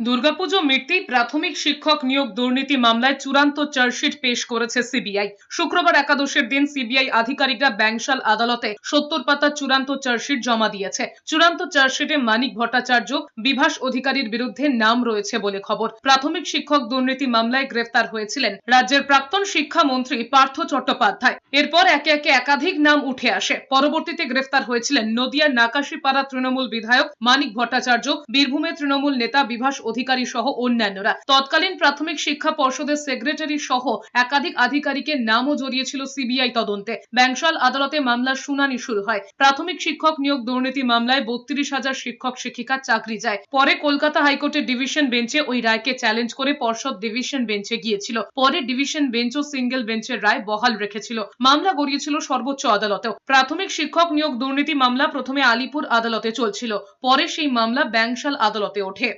দুর্গাপুজো মিটতেই প্রাথমিক শিক্ষক নিয়োগ দুর্নীতি মামলায় চূড়ান্ত চার্জশিট পেশ করেছে সিবিআই। শুক্রবার একাদশের দিন সিবিআই আধিকারিকরা ব্যাংশাল আদালতে সত্তর পাতা চূড়ান্ত চার্জশিট জমা দিয়েছে। চূড়ান্ত চার্জশিটে মানিক ভট্টাচার্য, বিভাস অধিকারীর বিরুদ্ধে নাম রয়েছে বলে খবর। প্রাথমিক শিক্ষক দুর্নীতি মামলায় গ্রেফতার হয়েছিলেন রাজ্যের প্রাক্তন শিক্ষামন্ত্রী পার্থ চট্টোপাধ্যায়। এরপর একে একে একাধিক নাম উঠে আসে। পরবর্তীতে গ্রেফতার হয়েছিলেন নদিয়ার নাকাশিপাড়া তৃণমূল বিধায়ক মানিক ভট্টাচার্য বীরভূমের তৃণমূল নেতা বিভাস অধিকারী সহ অন্যান্যরা। তৎকালীন প্রাথমিক শিক্ষা পর্ষদের সেক্রেটারি সহ একাধিক আধিকারিকের নামও জড়িয়েছিল সিবিআই তদন্তে। ব্যাংশাল আদালতে মামলার শুনানি শুরু হয়। প্রাথমিক শিক্ষক নিয়োগ দুর্নীতি মামলায় বত্রিশ হাজার শিক্ষক শিক্ষিকার চাকরি যায়। পরে কলকাতা হাইকোর্টের ডিভিশন বেঞ্চে ওই রায়কে চ্যালেঞ্জ করে পর্ষদ ডিভিশন বেঞ্চে গিয়েছিল। পরে ডিভিশন বেঞ্চও সিঙ্গেল বেঞ্চের রায় বহাল রেখেছিল। মামলা গড়িয়েছিল সর্বোচ্চ আদালতেও। প্রাথমিক শিক্ষক নিয়োগ দুর্নীতি মামলা প্রথমে আলিপুর আদালতে চলছিল। পরে সেই মামলা ব্যাংশাল আদালতে ওঠে।